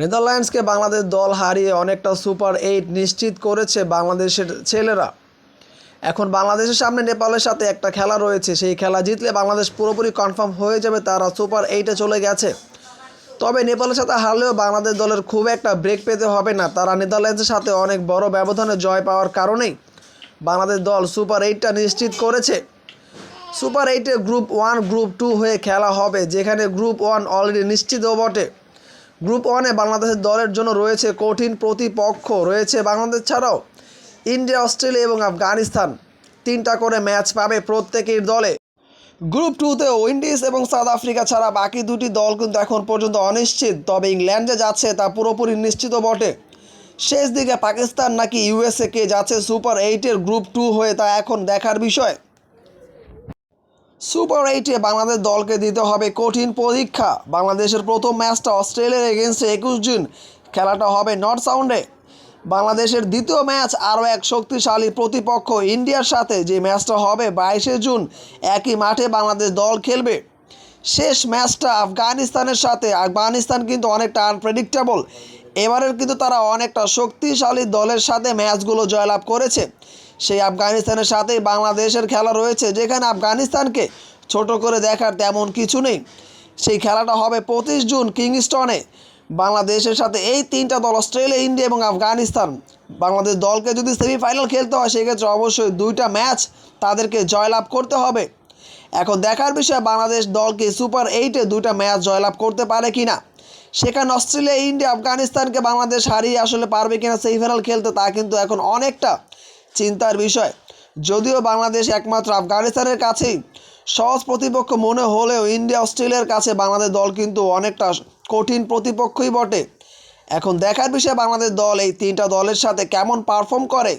নেদারল্যান্ডসকে বাংলাদেশ দল হারিয়ে অনেকটা সুপার এইট নিশ্চিত করেছে বাংলাদেশের ছেলেরা। এখন বাংলাদেশের সামনে নেপালের সাথে একটা খেলা রয়েছে, সেই খেলা জিতলে বাংলাদেশ পুরোপুরি কনফার্ম হয়ে যাবে তারা সুপার এইটে চলে গেছে। তবে নেপালের সাথে হারলেও বাংলাদেশ দলের খুব একটা ব্রেক পেতে হবে না, তারা নেদারল্যান্ডসের সাথে অনেক বড় ব্যবধানে জয় পাওয়ার কারণেই বাংলাদেশ দল সুপার এইটটা নিশ্চিত করেছে। সুপার এইটে গ্রুপ ওয়ান গ্রুপ টু হয়ে খেলা হবে, যেখানে গ্রুপ ওয়ান অলরেডি নিশ্চিতও বটে। গ্রুপ ওয়ানে বাংলাদেশের দলের জন্য রয়েছে কঠিন প্রতিপক্ষ। রয়েছে বাংলাদেশ ছাড়াও ইন্ডিয়া, অস্ট্রেলিয়া এবং আফগানিস্তান। তিনটা করে ম্যাচ পাবে প্রত্যেকের দলে। গ্রুপ টুতে উইন্ডিজ এবং সাউথ আফ্রিকা ছাড়া বাকি দুটি দল কিন্তু এখন পর্যন্ত অনিশ্চিত। তবে ইংল্যান্ডে যাচ্ছে তা পুরোপুরি নিশ্চিত বটে। শেষ দিকে পাকিস্তান নাকি ইউএসএ কে যাচ্ছে সুপার এইটের গ্রুপ টু হয়ে তা এখন দেখার বিষয়। সুপার এইটে বাংলাদেশ দলকে দিতে হবে কঠিন পরীক্ষা। বাংলাদেশের প্রথম ম্যাচটা অস্ট্রেলিয়ার এগেনস্টে একুশ জুন। খেলাটা হবে নর্থ সাউন্ডে। বাংলাদেশের দ্বিতীয় ম্যাচ আরও এক শক্তিশালী প্রতিপক্ষ ইন্ডিয়ার সাথে। যে ম্যাচটা হবে বাইশে জুন, একই মাঠে বাংলাদেশ দল খেলবে। শেষ ম্যাচটা আফগানিস্তানের সাথে। আফগানিস্তান কিন্তু অনেকটা আনপ্রেডিক্টেবল এবারের কিন্তু তারা অনেকটা শক্তিশালী দলের সাথে ম্যাচগুলো জয়লাভ করেছে। সেই আফগানিস্তানের সাথেই বাংলাদেশের খেলা রয়েছে, যেখানে আফগানিস্তানকে ছোট করে দেখার তেমন কিছু নেই। সেই খেলাটা হবে পঁচিশ জুন কিংস্টনে। বাংলাদেশের সাথে এই তিনটা দল, অস্ট্রেলিয়া, ইন্ডিয়া এবং আফগানিস্তান। বাংলাদেশ দলকে যদি সেমিফাইনাল খেলতে হয়, সেক্ষেত্রে অবশ্যই দুইটা ম্যাচ তাদেরকে জয়লাভ করতে হবে। এখন দেখার বিষয়, বাংলাদেশ দলকে সুপার এইটে দুইটা ম্যাচ জয়লাভ করতে পারে কি না সেখানে অস্ট্রেলিয়া, ইন্ডিয়া, আফগানিস্তানকে বাংলাদেশ হারিয়ে আসলে পারবে কিনা সেমিফাইনাল খেলতে, তা কিন্তু এখন অনেকটা চিন্তার বিষয়। যদিও বাংলাদেশ একমাত্র আফগানিস্তানের কাছেই, সহজ প্রতিপক্ষ মনে হলেও ইন্ডিয়া অস্ট্রেলিয়ার কাছে বাংলাদেশ দল কিন্তু অনেকটা কঠিন প্রতিপক্ষই বটে। এখন দেখার বিষয়, বাংলাদেশ দল এই তিনটা দলের সাথে কেমন পারফর্ম করে?